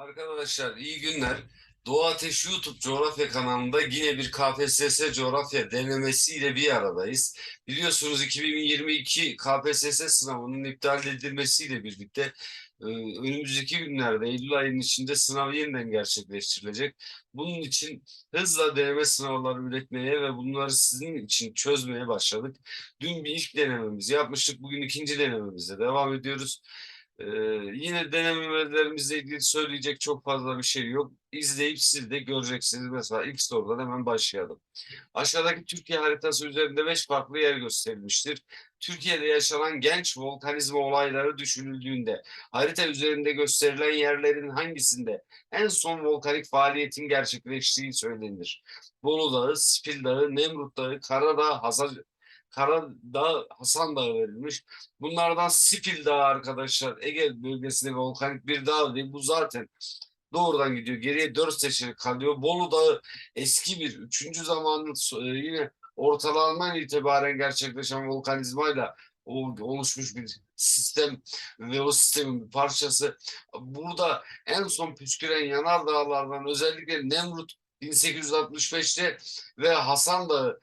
Arkadaşlar iyi günler. Doğu Ateş YouTube coğrafya kanalında yine bir KPSS coğrafya denemesiyle bir aradayız. Biliyorsunuz 2022 KPSS sınavının iptal edilmesiyle birlikte e, önümüzdeki günlerde Eylül ayının içinde sınav yeniden gerçekleştirilecek. Bunun için hızla deneme sınavları üretmeye ve bunları sizin için çözmeye başladık. Dün bir ilk denememizi yapmıştık. Bugün ikinci denememizle devam ediyoruz. Ee, yine denemelerimizle ilgili söyleyecek çok fazla bir şey yok. İzleyip siz de göreceksiniz. Mesela ilk sorudan hemen başlayalım. Aşağıdaki Türkiye haritası üzerinde beş farklı yer gösterilmiştir. Türkiye'de yaşanan genç volkanizma olayları düşünüldüğünde harita üzerinde gösterilen yerlerin hangisinde en son volkanik faaliyetin gerçekleştiği söylenir? Bolu Dağı, Spil Dağı, Nemrut Dağı, Karadağ, Hasan, Karadağ, Hasan Dağı verilmiş. Bunlardan Spil Dağı arkadaşlar Ege bölgesinde volkanik bir dağ değil. Bu zaten doğrudan gidiyor. Geriye dört seçenek kalıyor. Bolu Dağı eski bir üçüncü zamanın e, yine ortalarından itibaren gerçekleşen volkanizmayla oluşmuş bir sistem ve o sistemin bir parçası. Burada en son püsküren yanardağlardan özellikle Nemrut 1865'te ve Hasan Dağı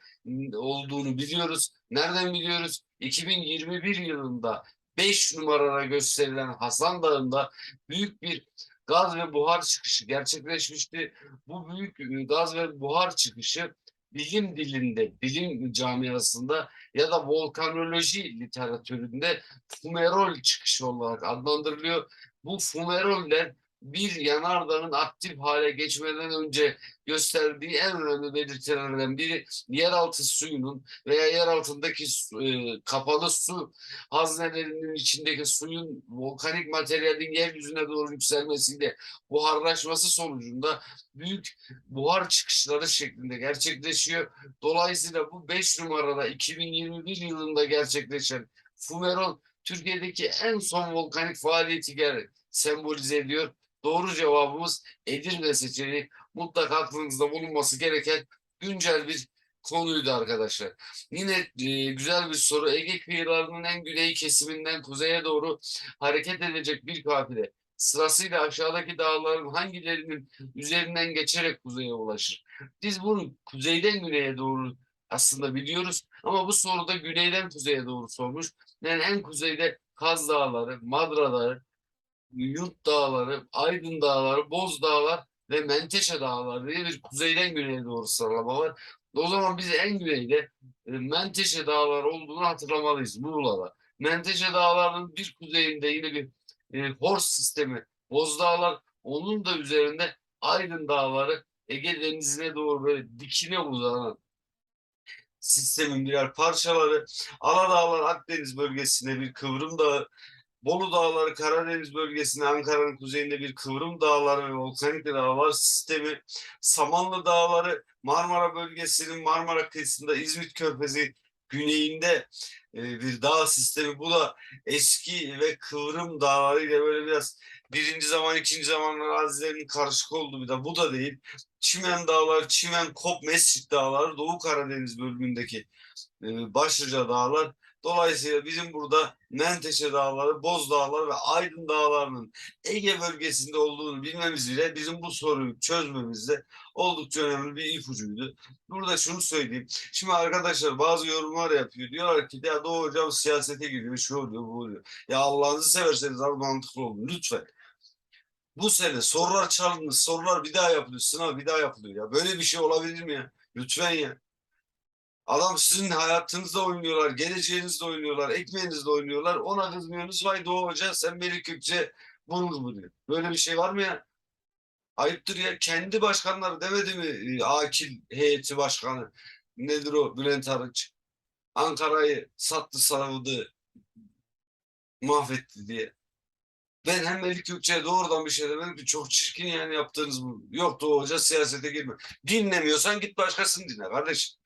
olduğunu biliyoruz. Nereden biliyoruz? 2021 yılında 5 numarada gösterilen Hasan Dağı'nda büyük bir gaz ve buhar çıkışı gerçekleşmişti. Bu büyük e, gaz ve buhar çıkışı bilim dilinde, bilim camiasında ya da volkanoloji literatüründe fumerol çıkışı olarak adlandırılıyor. Bu fumeroller bir yanardağın aktif hale geçmeden önce gösterdiği en önemli belirtilerden biri yeraltı suyunun veya yer altındaki e, kapalı su haznelerinin içindeki suyun volkanik materyalin yeryüzüne doğru yükselmesiyle buharlaşması sonucunda büyük buhar çıkışları şeklinde gerçekleşiyor. Dolayısıyla bu 5 numarada 2021 yılında gerçekleşen Fumeron Türkiye'deki en son volkanik faaliyeti ger- sembolize ediyor. Doğru cevabımız Edirne seçeneği mutlaka aklınızda bulunması gereken güncel bir konuydu arkadaşlar. Yine e, güzel bir soru. Ege kıyılarının en güney kesiminden kuzeye doğru hareket edecek bir kafile sırasıyla aşağıdaki dağların hangilerinin üzerinden geçerek kuzeye ulaşır? Biz bunu kuzeyden güneye doğru aslında biliyoruz ama bu soruda güneyden kuzeye doğru sormuş. Yani en kuzeyde Kaz Dağları, Madra Dağı, Yurt Dağları, Aydın Dağları, Boz Dağlar ve Menteşe Dağları diye bir kuzeyden güneye doğru sıralama var. O zaman biz en güneyde e, Menteşe Dağları olduğunu hatırlamalıyız Muğla'da. Menteşe Dağları'nın bir kuzeyinde yine bir e, Hors sistemi, Boz Dağlar, onun da üzerinde Aydın Dağları, Ege Denizi'ne doğru böyle dikine uzanan sistemin birer parçaları. Aladağlar Akdeniz bölgesinde bir kıvrım dağı, Bolu Dağları Karadeniz bölgesinde Ankara'nın kuzeyinde bir kıvrım dağları ve volkanik dağlar sistemi. Samanlı Dağları Marmara bölgesinin Marmara kıyısında İzmit Körfezi güneyinde e, bir dağ sistemi. Bu da eski ve kıvrım dağlarıyla böyle biraz birinci zaman ikinci zaman arazilerinin karışık olduğu bir de bu da değil. Çimen Dağlar, Çimen Kop Mescit Dağları Doğu Karadeniz bölümündeki e, başlıca dağlar. Dolayısıyla bizim burada Menteşe Dağları, Boz Dağları ve Aydın Dağları'nın Ege bölgesinde olduğunu bilmemiz bile bizim bu soruyu çözmemizde oldukça önemli bir ipucuydu. Burada şunu söyleyeyim. Şimdi arkadaşlar bazı yorumlar yapıyor. Diyorlar ki ya Doğu Hocam siyasete giriyor, şu oluyor, bu oluyor. Ya Allah'ınızı severseniz abi mantıklı olun lütfen. Bu sene sorular çalınmış, sorular bir daha yapılıyor, sınav bir daha yapılıyor ya. Böyle bir şey olabilir mi ya? Lütfen ya. Adam sizin hayatınızda oynuyorlar, geleceğinizde oynuyorlar, ekmeğinizde oynuyorlar. Ona kızmıyorsunuz. Vay Doğu Hoca sen Melik Gökçe vurur mu diyor. Böyle bir şey var mı ya? Ayıptır ya. Kendi başkanları demedi mi? e, Akil heyeti başkanı. Nedir o? Bülent Arınç. Ankara'yı sattı savundu. Mahvetti diye. Ben hem Melik Gökçe'ye doğrudan bir şey demedim ki çok çirkin yani yaptığınız bu. Yok Doğu Hoca siyasete girme. Dinlemiyorsan git başkasını dinle kardeşim.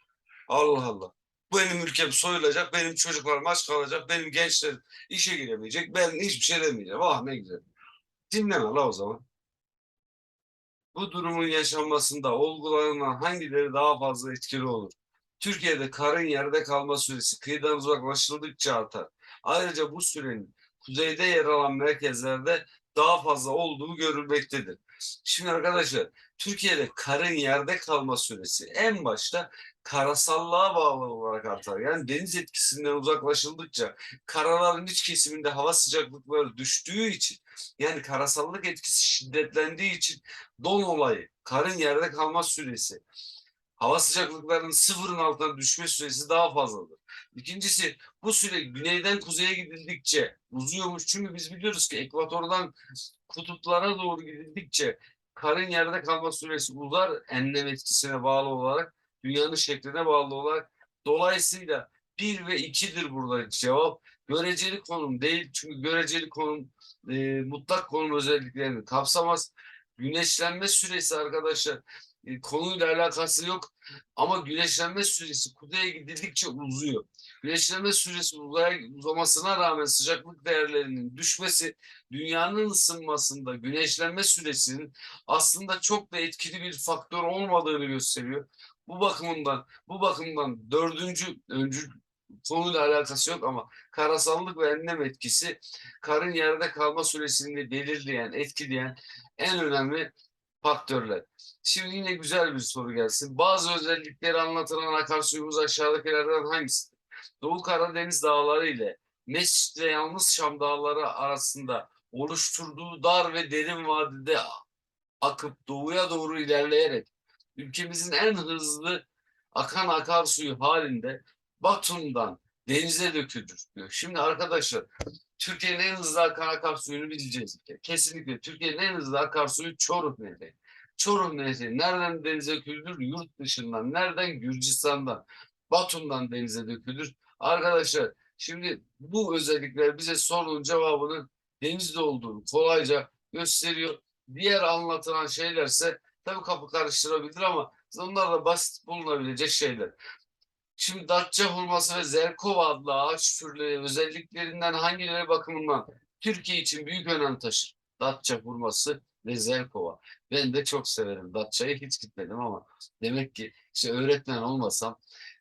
Allah Allah. Benim ülkem soyulacak, benim çocuklarım aç kalacak, benim gençler işe giremeyecek. Ben hiçbir şey demeyeceğim. Ah ne güzel. Dinleme la o zaman. Bu durumun yaşanmasında olgulanan hangileri daha fazla etkili olur? Türkiye'de karın yerde kalma süresi kıyıdan uzaklaşıldıkça artar. Ayrıca bu sürenin kuzeyde yer alan merkezlerde daha fazla olduğu görülmektedir. Şimdi arkadaşlar Türkiye'de karın yerde kalma süresi en başta karasallığa bağlı olarak artar. Yani deniz etkisinden uzaklaşıldıkça karaların iç kesiminde hava sıcaklıkları düştüğü için yani karasallık etkisi şiddetlendiği için don olayı, karın yerde kalma süresi, hava sıcaklıklarının sıfırın altına düşme süresi daha fazladır. İkincisi bu süre güneyden kuzeye gidildikçe uzuyormuş. Çünkü biz biliyoruz ki ekvatordan kutuplara doğru gidildikçe karın yerde kalma süresi uzar enlem etkisine bağlı olarak dünyanın şekline bağlı olarak. Dolayısıyla bir ve ikidir burada cevap. Göreceli konum değil. Çünkü göreceli konum e, mutlak konum özelliklerini kapsamaz. Güneşlenme süresi arkadaşlar e, konuyla alakası yok. Ama güneşlenme süresi kuzeye gidildikçe uzuyor. Güneşlenme süresi uzaya, uzamasına rağmen sıcaklık değerlerinin düşmesi dünyanın ısınmasında güneşlenme süresinin aslında çok da etkili bir faktör olmadığını gösteriyor. Bu bakımından bu bakımdan dördüncü öncü konuyla alakası yok ama karasallık ve enlem etkisi karın yerde kalma süresini belirleyen, etkileyen en önemli faktörler. Şimdi yine güzel bir soru gelsin. Bazı özellikleri anlatılan akarsuyumuz aşağıdakilerden hangisidir? Doğu Karadeniz dağları ile Mescid ve Yalnız Şam dağları arasında oluşturduğu dar ve derin vadide akıp doğuya doğru ilerleyerek ülkemizin en hızlı akan akarsuyu halinde Batum'dan denize dökülür. Şimdi arkadaşlar Türkiye'nin en hızlı akan akarsuyunu bileceğiz. Kesinlikle Türkiye'nin en hızlı akarsuyu Çoruh Nehri. Çoruh Nehri nereden denize dökülür? Yurt dışından. Nereden? Gürcistan'dan. Batum'dan denize dökülür. Arkadaşlar şimdi bu özellikler bize sorunun cevabının denizde olduğunu kolayca gösteriyor. Diğer anlatılan şeylerse tabii kapı karıştırabilir ama onlar da basit bulunabilecek şeyler. Şimdi Datça hurması ve Zelkova adlı ağaç türleri özelliklerinden hangileri bakımından Türkiye için büyük önem taşır? Datça hurması ve Zelkova. Ben de çok severim. Datça'ya hiç gitmedim ama demek ki işte öğretmen olmasam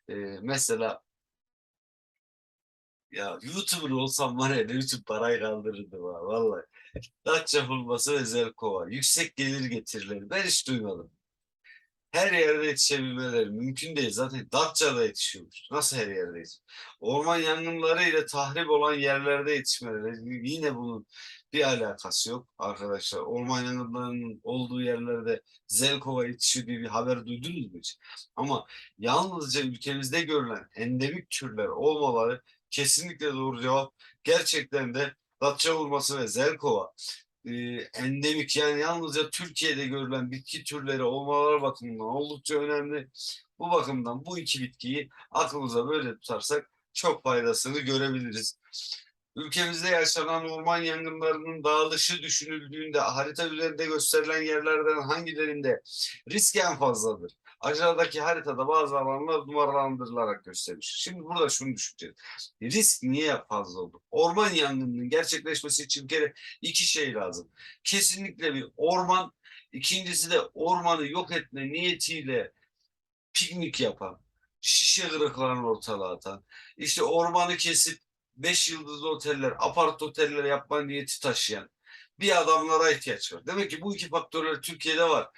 e, mesela ya YouTuber olsam var ya ne biçim parayı kaldırırdım ha vallahi. Datça hurması ve Zelkova. Yüksek gelir getirileri. Ben hiç duymadım her yerde yetişebilmeleri mümkün değil. Zaten Datça'da yetişiyormuş. Nasıl her yerde yetişiyor? Orman yangınları ile tahrip olan yerlerde yetişmeleri yine bunun bir alakası yok arkadaşlar. Orman yangınlarının olduğu yerlerde Zelkova yetişiyor diye bir haber duydunuz mu hiç? Ama yalnızca ülkemizde görülen endemik türler olmaları kesinlikle doğru cevap. Gerçekten de Datça vurması ve Zelkova e, endemik yani yalnızca Türkiye'de görülen bitki türleri olmaları bakımından oldukça önemli. Bu bakımdan bu iki bitkiyi aklımıza böyle tutarsak çok faydasını görebiliriz. Ülkemizde yaşanan orman yangınlarının dağılışı düşünüldüğünde harita üzerinde gösterilen yerlerden hangilerinde risk en fazladır? Aşağıdaki haritada bazı alanlar numaralandırılarak göstermiş. Şimdi burada şunu düşüneceğiz. Risk niye fazla oldu? Orman yangınının gerçekleşmesi için kere iki şey lazım. Kesinlikle bir orman, ikincisi de ormanı yok etme niyetiyle piknik yapan, şişe kırıklarını ortalığa atan, işte ormanı kesip beş yıldızlı oteller, apart oteller yapma niyeti taşıyan bir adamlara ihtiyaç var. Demek ki bu iki faktörler Türkiye'de var.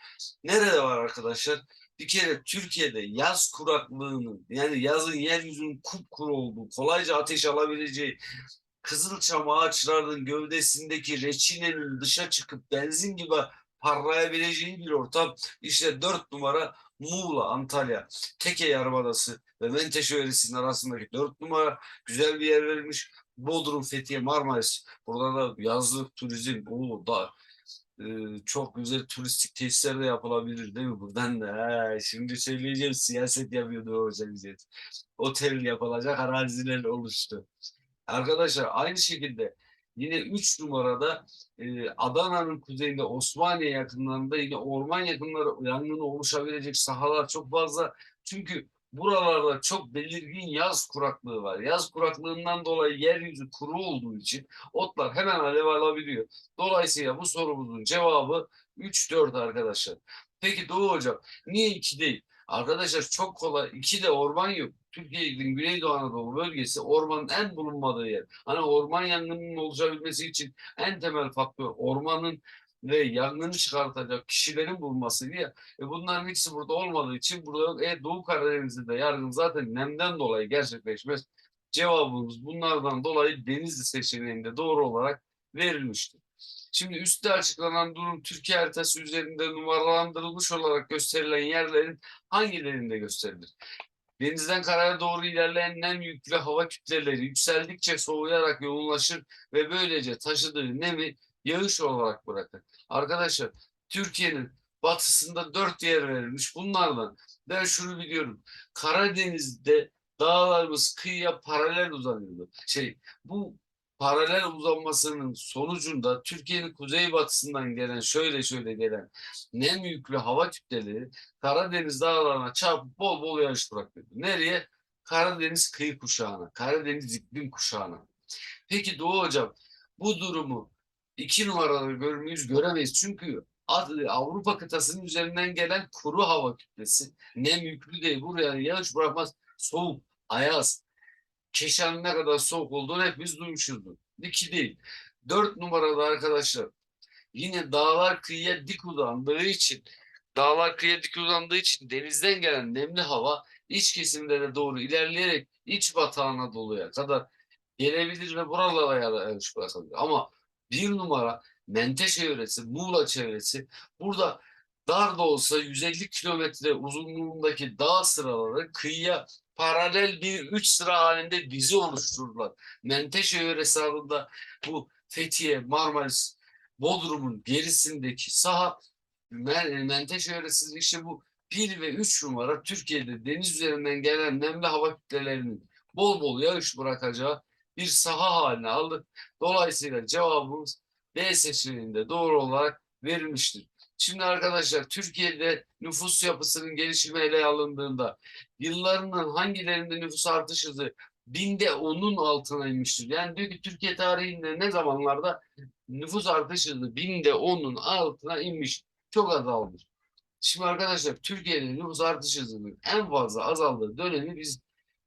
Nerede var arkadaşlar? Bir kere Türkiye'de yaz kuraklığının yani yazın yeryüzünün kupkuru olduğu, kolayca ateş alabileceği kızılçam ağaçlarının gövdesindeki reçinenin dışa çıkıp benzin gibi parlayabileceği bir ortam. İşte dört numara Muğla, Antalya, Teke Yarımadası ve Menteşe Öğretisi'nin arasındaki dört numara güzel bir yer verilmiş. Bodrum, Fethiye, Marmaris. Burada da yazlık turizm, da e, çok güzel turistik tesisler de yapılabilir değil mi? Buradan da he, şimdi söyleyeceğim siyaset yapıyordu o hocam. Otel yapılacak araziler oluştu. Arkadaşlar aynı şekilde yine 3 numarada e, Adana'nın kuzeyinde Osmaniye yakınlarında yine orman yakınları yangını oluşabilecek sahalar çok fazla. Çünkü buralarda çok belirgin yaz kuraklığı var. Yaz kuraklığından dolayı yeryüzü kuru olduğu için otlar hemen alev alabiliyor. Dolayısıyla bu sorumuzun cevabı 3-4 arkadaşlar. Peki Doğu Hocam niye 2 değil? Arkadaşlar çok kolay. 2 de orman yok. Türkiye'nin Güneydoğu Anadolu bölgesi ormanın en bulunmadığı yer. Hani orman yangınının olabilmesi için en temel faktör ormanın ve yangını çıkartacak kişilerin bulunması diye. E bunların ikisi burada olmadığı için burada e, Doğu Karadeniz'de de yargın zaten nemden dolayı gerçekleşmez. Cevabımız bunlardan dolayı Denizli seçeneğinde doğru olarak verilmiştir. Şimdi üstte açıklanan durum Türkiye haritası üzerinde numaralandırılmış olarak gösterilen yerlerin hangilerinde gösterilir? Denizden karaya doğru ilerleyen nem yüklü hava kütleleri yükseldikçe soğuyarak yoğunlaşır ve böylece taşıdığı nemi yağış olarak bırakır. Arkadaşlar Türkiye'nin batısında dört yer verilmiş. Bunlardan ben şunu biliyorum. Karadeniz'de dağlarımız kıyıya paralel uzanıyordu. Şey bu paralel uzanmasının sonucunda Türkiye'nin kuzeybatısından gelen şöyle şöyle gelen nem yüklü hava kütleleri Karadeniz dağlarına çarpıp bol bol yağış bırakıyordu. Nereye? Karadeniz kıyı kuşağına, Karadeniz iklim kuşağına. Peki Doğu Hocam bu durumu iki numaralı görmüyoruz, göremeyiz. Çünkü Avrupa kıtasının üzerinden gelen kuru hava kütlesi nem yüklü değil. Buraya yağış bırakmaz. Soğuk, ayaz. Keşanın ne kadar soğuk olduğunu hepimiz duymuşuzdur. İki değil. Dört numaralı arkadaşlar. Yine dağlar kıyıya dik uzandığı için dağlar kıyıya dik uzandığı için denizden gelen nemli hava iç kesimlere doğru ilerleyerek iç batı Anadolu'ya kadar gelebilir ve buralara yağış bırakabilir. Ama bir numara Menteşe yöresi, Muğla çevresi burada dar da olsa 150 kilometre uzunluğundaki dağ sıraları kıyıya paralel bir üç sıra halinde dizi oluştururlar. Menteşe yöresi adında bu Fethiye, Marmaris, Bodrum'un gerisindeki saha Menteşe yöresi işte bu 1 ve 3 numara Türkiye'de deniz üzerinden gelen nemli hava kütlelerinin bol bol yağış bırakacağı bir saha haline aldı. Dolayısıyla cevabımız B seçeneğinde doğru olarak verilmiştir. Şimdi arkadaşlar Türkiye'de nüfus yapısının gelişimi ele alındığında yıllarının hangilerinde nüfus artış hızı binde onun altına inmiştir. Yani diyor ki Türkiye tarihinde ne zamanlarda nüfus artış hızı binde onun altına inmiş. Çok azalmış. Şimdi arkadaşlar Türkiye'de nüfus artış hızının en fazla azaldığı dönemi biz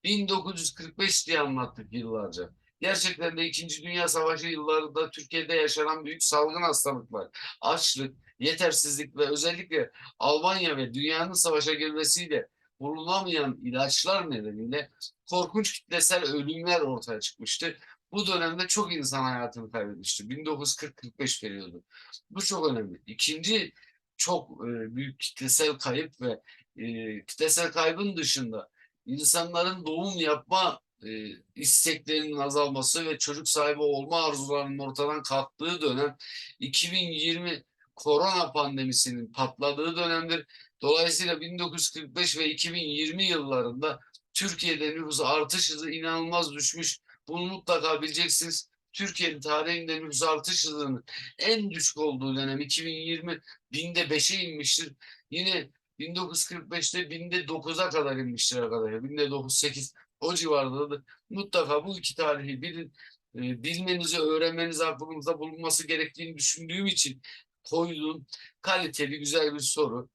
1945 diye anlattık yıllarca. Gerçekten de İkinci Dünya Savaşı yıllarında Türkiye'de yaşanan büyük salgın hastalıklar, açlık, yetersizlik ve özellikle Almanya ve dünyanın savaşa girmesiyle bulunamayan ilaçlar nedeniyle korkunç kitlesel ölümler ortaya çıkmıştı. Bu dönemde çok insan hayatını kaybetmişti. 1940-45 periyodu. Bu çok önemli. İkinci çok e, büyük kitlesel kayıp ve e, kitlesel kaybın dışında insanların doğum yapma e, isteklerinin azalması ve çocuk sahibi olma arzularının ortadan kalktığı dönem 2020 korona pandemisinin patladığı dönemdir. Dolayısıyla 1945 ve 2020 yıllarında Türkiye'de nüfus artış hızı inanılmaz düşmüş. Bunu mutlaka bileceksiniz. Türkiye'nin tarihinde nüfus artış hızının en düşük olduğu dönem 2020 binde 5'e inmiştir. Yine 1945'te binde 9'a kadar inmiştir arkadaşlar. Binde 9, 8 o civardadır. Mutlaka bu iki tarihi bilin, e, bilmenizi, öğrenmeniz aklınızda bulunması gerektiğini düşündüğüm için koyduğum kaliteli güzel bir soru.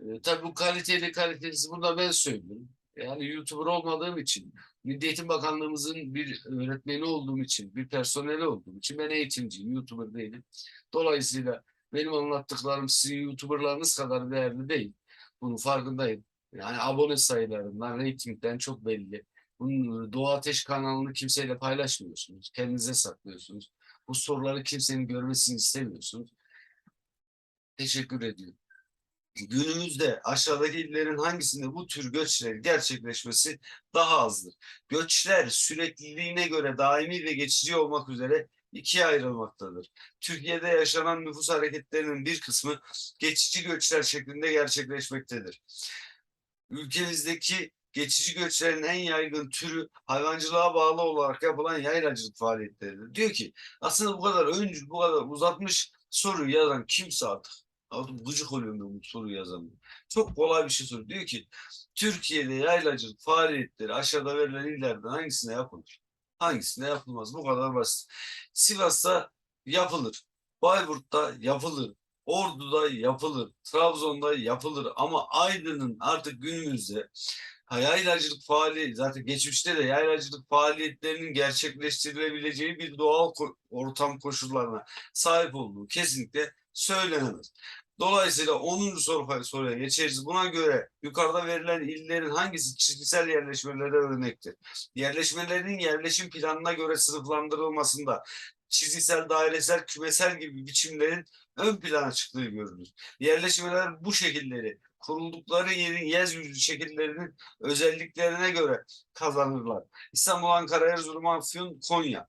E, tabii bu kaliteli kalitesi burada ben söylüyorum. Yani YouTuber olmadığım için, Milli Eğitim Bakanlığımızın bir öğretmeni olduğum için, bir personeli olduğum için ben eğitimciyim, YouTuber değilim. Dolayısıyla benim anlattıklarım sizin YouTuberlarınız kadar değerli değil. Bunun farkındayım. Yani abone sayılarından, reytingden çok belli. Bunun Doğu Ateş kanalını kimseyle paylaşmıyorsunuz. Kendinize saklıyorsunuz. Bu soruları kimsenin görmesini istemiyorsunuz. Teşekkür ediyorum. Günümüzde aşağıdaki illerin hangisinde bu tür göçler gerçekleşmesi daha azdır? Göçler sürekliliğine göre daimi ve geçici olmak üzere ikiye ayrılmaktadır. Türkiye'de yaşanan nüfus hareketlerinin bir kısmı geçici göçler şeklinde gerçekleşmektedir. Ülkemizdeki geçici göçlerin en yaygın türü hayvancılığa bağlı olarak yapılan yaylacılık faaliyetleridir. Diyor ki aslında bu kadar öncü, bu kadar uzatmış soruyu yazan kimse artık. Artık gıcık oluyorum bu soruyu yazan. Çok kolay bir şey soruyor. Diyor ki Türkiye'de yaylacılık faaliyetleri aşağıda verilen illerden hangisine yapılır? Hangisine yapılmaz? Bu kadar basit. Sivas'ta yapılır. Bayburt'ta yapılır. Ordu'da yapılır. Trabzon'da yapılır. Ama Aydın'ın artık günümüzde yaylacılık faaliyeti zaten geçmişte de yaylacılık faaliyetlerinin gerçekleştirilebileceği bir doğal ortam koşullarına sahip olduğu kesinlikle söylenemez. Dolayısıyla 10. soru, soruya geçeriz. Buna göre yukarıda verilen illerin hangisi çizgisel yerleşmelere örnektir? Yerleşmelerin yerleşim planına göre sınıflandırılmasında çizgisel, dairesel, kümesel gibi biçimlerin ön plana çıktığı görülür. Yerleşmeler bu şekilleri kuruldukları yerin yeryüzü şekillerinin özelliklerine göre kazanırlar. İstanbul, Ankara, Erzurum, Afyon, Konya.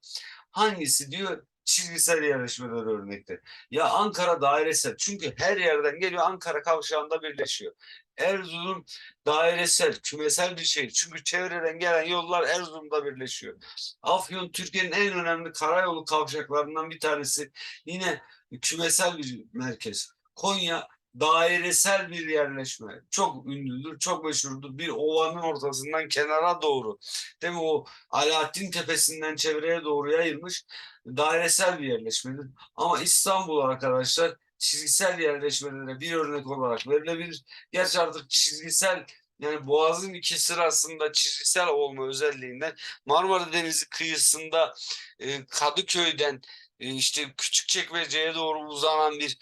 Hangisi diyor çizgisel yerleşmeler örnektir. Ya Ankara dairesel çünkü her yerden geliyor Ankara kavşağında birleşiyor. Erzurum dairesel, kümesel bir şehir. Çünkü çevreden gelen yollar Erzurum'da birleşiyor. Afyon Türkiye'nin en önemli karayolu kavşaklarından bir tanesi. Yine kümesel bir merkez. Konya dairesel bir yerleşme. Çok ünlüdür, çok meşhurdur. Bir ovanın ortasından kenara doğru. Değil mi? O Alaaddin Tepesi'nden çevreye doğru yayılmış dairesel bir yerleşmedir. Ama İstanbul arkadaşlar çizgisel yerleşmelere bir örnek olarak verilebilir. Gerçi artık çizgisel yani Boğaz'ın iki sırasında çizgisel olma özelliğinden Marmara Denizi kıyısında e, Kadıköy'den e, işte Küçükçekmece'ye doğru uzanan bir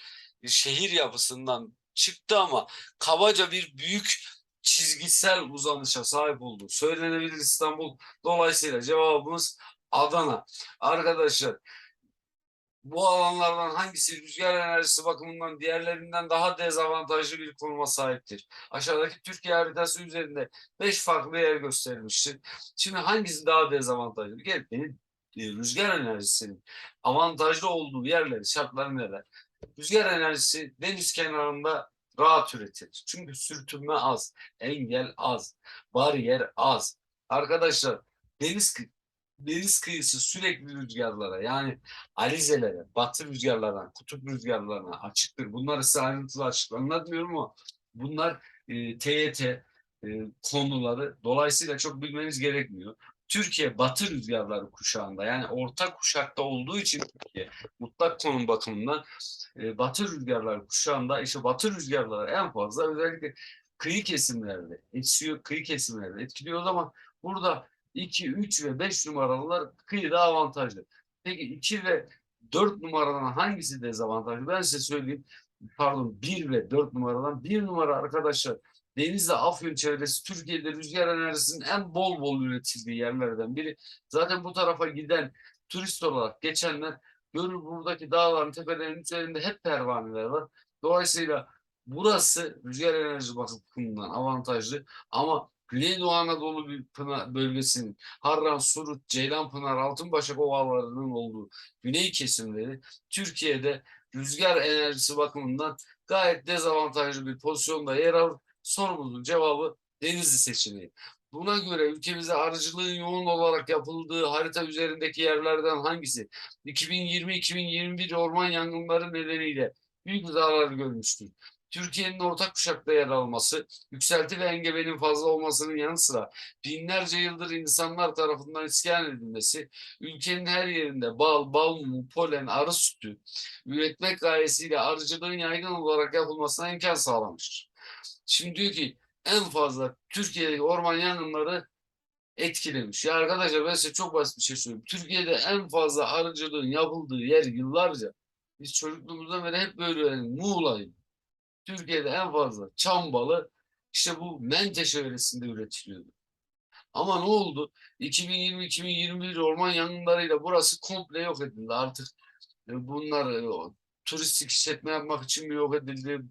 şehir yapısından çıktı ama kabaca bir büyük çizgisel uzanışa sahip olduğu söylenebilir İstanbul. Dolayısıyla cevabımız Adana. Arkadaşlar bu alanlardan hangisi rüzgar enerjisi bakımından diğerlerinden daha dezavantajlı bir konuma sahiptir? Aşağıdaki Türkiye haritası üzerinde 5 farklı yer gösterilmiştir. Şimdi hangisi daha dezavantajlı? Gel benim e, rüzgar enerjisinin avantajlı olduğu yerleri, şartları neler? Rüzgar enerjisi deniz kenarında rahat üretilir. Çünkü sürtünme az, engel az, bariyer az. Arkadaşlar deniz deniz kıyısı sürekli rüzgarlara yani alizelere, batı rüzgarlarına, kutup rüzgarlarına açıktır. Bunları size ayrıntılı açık anlatmıyorum ama bunlar e, TYT e, konuları. Dolayısıyla çok bilmeniz gerekmiyor. Türkiye batı rüzgarları kuşağında yani orta kuşakta olduğu için Türkiye mutlak konum bakımından e, batı rüzgarları kuşağında işte batı rüzgarları en fazla özellikle kıyı kesimlerde etkiliyor, kıyı kesimlerde etkiliyor ama burada 2, 3 ve 5 numaralılar kıyıda avantajlı. Peki 2 ve 4 numaradan hangisi dezavantajlı? Ben size söyleyeyim. Pardon 1 ve 4 numaradan 1 numara arkadaşlar Denizli Afyon çevresi Türkiye'de rüzgar enerjisinin en bol bol üretildiği yerlerden biri. Zaten bu tarafa giden turist olarak geçenler görür buradaki dağların tepelerin üzerinde hep pervaneler var. Dolayısıyla burası rüzgar enerji bakımından avantajlı ama Güneydoğu Anadolu bir pınar bölgesinin Harran, Surut, Ceylanpınar, Altınbaşak ovalarının olduğu güney kesimleri Türkiye'de rüzgar enerjisi bakımından gayet dezavantajlı bir pozisyonda yer alır. Sorumuzun cevabı Denizli seçeneği. Buna göre ülkemizde arıcılığın yoğun olarak yapıldığı harita üzerindeki yerlerden hangisi 2020-2021 orman yangınları nedeniyle büyük zarar görmüştür? Türkiye'nin ortak kuşakta yer alması, yükselti ve engebenin fazla olmasının yanı sıra binlerce yıldır insanlar tarafından iskan edilmesi, ülkenin her yerinde bal, bal mumu, polen, arı sütü üretmek gayesiyle arıcılığın yaygın olarak yapılmasına imkan sağlamıştır. Şimdi diyor ki en fazla Türkiye'deki orman yangınları etkilemiş. Ya arkadaşlar ben size çok basit bir şey söyleyeyim. Türkiye'de en fazla arıcılığın yapıldığı yer yıllarca biz çocukluğumuzdan beri hep böyle yani Muğla'ydı. Türkiye'de en fazla çam balı işte bu Menteşe yöresinde üretiliyordu. Ama ne oldu? 2020-2021 orman yangınlarıyla burası komple yok edildi. Artık e, bunlar e, turistik işletme yapmak için mi yok edildi?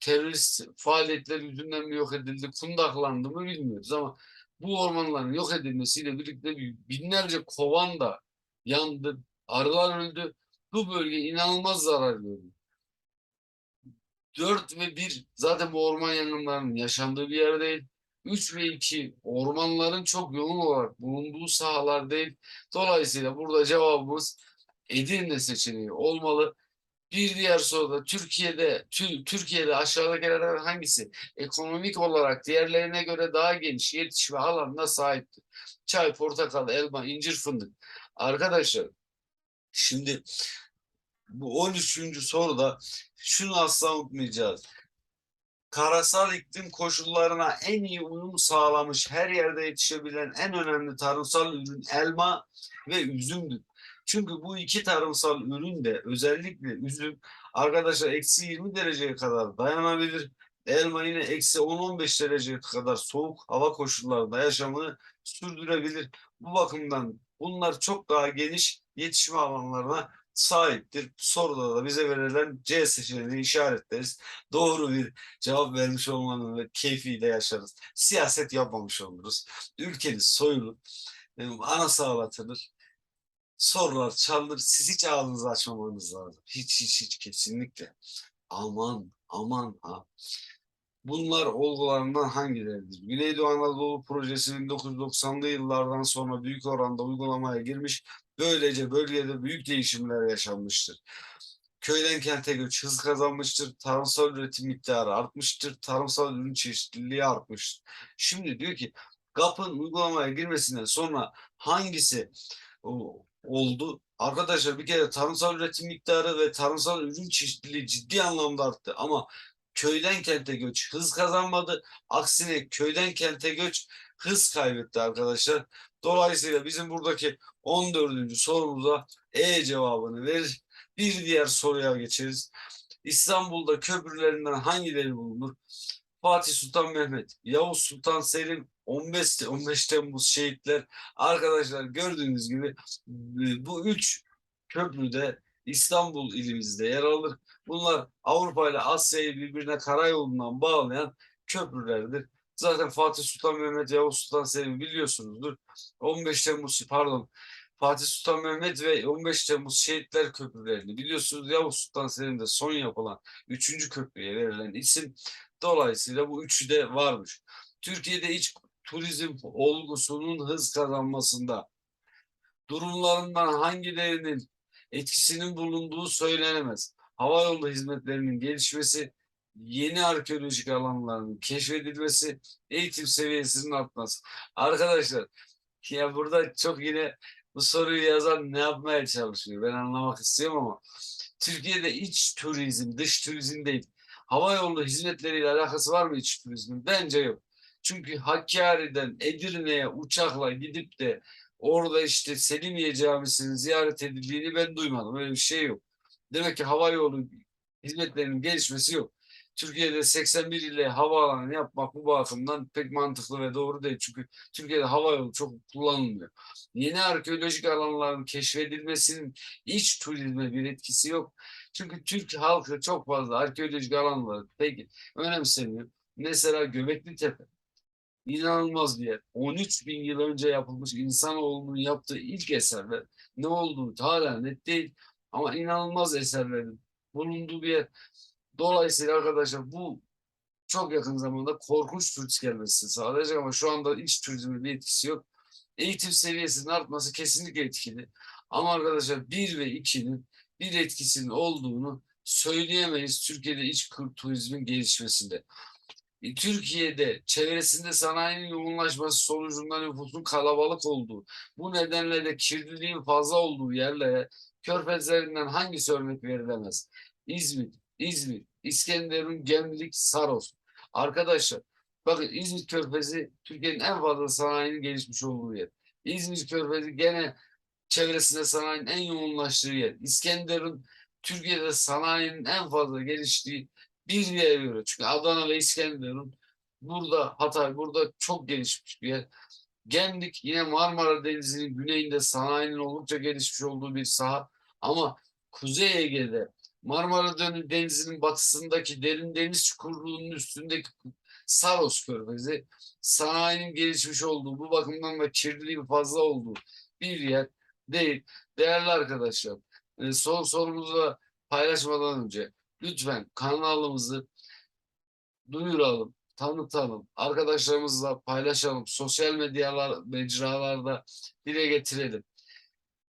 Terörist faaliyetler yüzünden mi yok edildi? Kundaklandı mı bilmiyoruz ama bu ormanların yok edilmesiyle birlikte binlerce kovan da yandı. Arılar öldü. Bu bölge inanılmaz zarar gördü. 4 ve 1 zaten bu orman yangınlarının yaşandığı bir yer değil. 3 ve 2 ormanların çok yoğun olarak bulunduğu sahalar değil. Dolayısıyla burada cevabımız Edirne seçeneği olmalı. Bir diğer soru da Türkiye'de tü, Türkiye'de aşağıdakilerden hangisi ekonomik olarak diğerlerine göre daha geniş yetişme alanına sahiptir? Çay, portakal, elma, incir, fındık. Arkadaşlar şimdi bu 13. soruda şunu asla unutmayacağız. karasal iklim koşullarına en iyi uyum sağlamış, her yerde yetişebilen en önemli tarımsal ürün elma ve üzümdür. Çünkü bu iki tarımsal ürün de özellikle üzüm arkadaşlar eksi 20 dereceye kadar dayanabilir. Elma yine eksi 10-15 dereceye kadar soğuk hava koşullarında yaşamını sürdürebilir. Bu bakımdan bunlar çok daha geniş yetişme alanlarına sahiptir. Soruda da bize verilen C seçeneğini işaretleriz. Doğru bir cevap vermiş olmanın ve keyfiyle yaşarız. Siyaset yapmamış oluruz. Ülkeniz soyulur. e, Ana sağlatılır. Sorular çalınır. Siz hiç ağzınızı açmamanız lazım. Hiç hiç hiç kesinlikle. Aman aman ha. Bunlar olgularından hangileridir? Güneydoğu Anadolu Projesi 1990'lı yıllardan sonra büyük oranda uygulamaya girmiş. Böylece bölgede büyük değişimler yaşanmıştır. Köyden kente göç hız kazanmıştır. Tarımsal üretim miktarı artmıştır. Tarımsal ürün çeşitliliği artmıştır. Şimdi diyor ki GAP'ın uygulamaya girmesinden sonra hangisi oldu? Arkadaşlar bir kere tarımsal üretim miktarı ve tarımsal ürün çeşitliliği ciddi anlamda arttı ama köyden kente göç hız kazanmadı. Aksine köyden kente göç hız kaybetti arkadaşlar. Dolayısıyla bizim buradaki 14. sorumuza E cevabını verir. Bir diğer soruya geçeriz. İstanbul'da köprülerinden hangileri bulunur? Fatih Sultan Mehmet, Yavuz Sultan Selim, 15 Te- 15 Temmuz şehitler. Arkadaşlar gördüğünüz gibi e, bu üç köprü de İstanbul ilimizde yer alır. Bunlar Avrupa ile Asya'yı birbirine karayolundan bağlayan köprülerdir. Zaten Fatih Sultan Mehmet, Yavuz Sultan Selim biliyorsunuzdur. 15 Temmuz pardon Fatih Sultan Mehmet ve 15 Temmuz Şehitler Köprülerini biliyorsunuz. Yavuz Sultan Selim'de son yapılan 3. köprüye verilen isim. Dolayısıyla bu üçü de varmış. Türkiye'de iç turizm olgusunun hız kazanmasında durumlarından hangilerinin etkisinin bulunduğu söylenemez. Havayolu hizmetlerinin gelişmesi, yeni arkeolojik alanların keşfedilmesi, eğitim seviyesinin artması. Arkadaşlar ya burada çok yine bu soruyu yazan ne yapmaya çalışıyor? Ben anlamak istiyorum ama Türkiye'de iç turizm, dış turizm değil. Havayolu hizmetleriyle alakası var mı iç turizmin? Bence yok. Çünkü Hakkari'den Edirne'ye uçakla gidip de orada işte Selimiye Camisi'nin ziyaret edildiğini ben duymadım. Öyle bir şey yok. Demek ki havayolu hizmetlerinin gelişmesi yok. Türkiye'de 81 ile havaalanı yapmak bu bakımdan pek mantıklı ve doğru değil. Çünkü Türkiye'de havayolu çok kullanılmıyor. Yeni arkeolojik alanların keşfedilmesinin iç turizme bir etkisi yok. Çünkü Türk halkı çok fazla arkeolojik alanları pek önemsemiyor. Mesela Göbekli Tepe. İnanılmaz bir yer. 13 bin yıl önce yapılmış insanoğlunun yaptığı ilk eserler. Ne olduğu hala net değil. Ama inanılmaz eserlerin bulunduğu bir yer. Dolayısıyla arkadaşlar bu çok yakın zamanda korkunç turist gelmesi sağlayacak ama şu anda iç turizmin bir etkisi yok. Eğitim seviyesinin artması kesinlikle etkili. Ama arkadaşlar 1 ve 2'nin bir etkisinin olduğunu söyleyemeyiz Türkiye'de iç turizmin gelişmesinde. Türkiye'de çevresinde sanayinin yoğunlaşması sonucunda nüfusun kalabalık olduğu, bu nedenle de kirliliğin fazla olduğu yerlere körfezlerinden hangisi örnek verilemez? İzmir, İzmir, İskenderun, Gemlik, Saros. Arkadaşlar bakın İzmir Körfezi Türkiye'nin en fazla sanayinin gelişmiş olduğu yer. İzmir Körfezi gene çevresinde sanayinin en yoğunlaştığı yer. İskenderun Türkiye'de sanayinin en fazla geliştiği bir yere göre. Çünkü Adana ve İskenderun burada Hatay burada çok gelişmiş bir yer. Gemlik yine Marmara Denizi'nin güneyinde sanayinin oldukça gelişmiş olduğu bir saha. Ama Kuzey Ege'de Marmara Denizi'nin batısındaki derin deniz çukurluğunun üstündeki Saros Körfezi sanayinin gelişmiş olduğu bu bakımdan da kirliliğin fazla olduğu bir yer değil. Değerli arkadaşlar e, son sorumuzu paylaşmadan önce lütfen kanalımızı duyuralım, tanıtalım, arkadaşlarımızla paylaşalım, sosyal medyalar, mecralarda dile getirelim.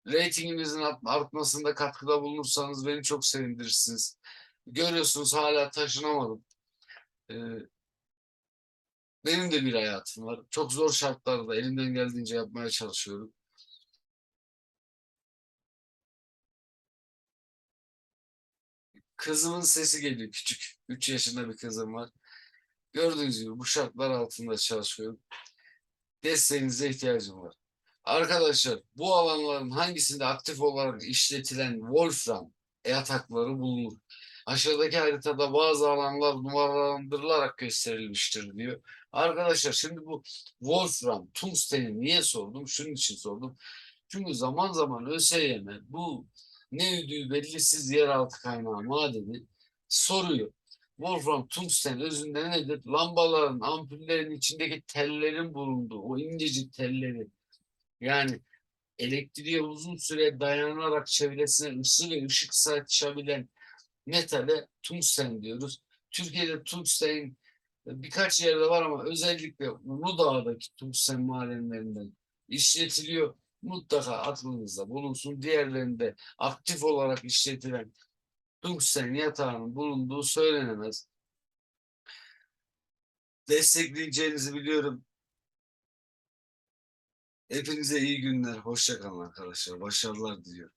Ratingimizin art- artmasında katkıda bulunursanız beni çok sevindirirsiniz. Görüyorsunuz hala taşınamadım. Ee, benim de bir hayatım var. Çok zor şartlarda elimden geldiğince yapmaya çalışıyorum. Kızımın sesi geliyor küçük. 3 yaşında bir kızım var. Gördüğünüz gibi bu şartlar altında çalışıyorum. Desteğinize ihtiyacım var. Arkadaşlar bu alanların hangisinde aktif olarak işletilen Wolfram yatakları bulunur? Aşağıdaki haritada bazı alanlar numaralandırılarak gösterilmiştir diyor. Arkadaşlar şimdi bu Wolfram, tungsteni niye sordum? Şunun için sordum. Çünkü zaman zaman ÖSYM bu ne ödüğü bellisiz yeraltı kaynağı madeni soruyor. Wolfram tungsten özünde nedir? Lambaların, ampullerin içindeki tellerin bulunduğu, o incecik telleri yani elektriğe uzun süre dayanarak çevresine ısı ve ışık saçabilen metale tungsten diyoruz. Türkiye'de tungsten birkaç yerde var ama özellikle Uludağ'daki tungsten madenlerinden işletiliyor. Mutlaka aklınızda bulunsun. Diğerlerinde aktif olarak işletilen tungsten yatağının bulunduğu söylenemez. Destekleyeceğinizi biliyorum. Hepinize iyi günler. Hoşça kalın arkadaşlar. Başarılar diliyorum.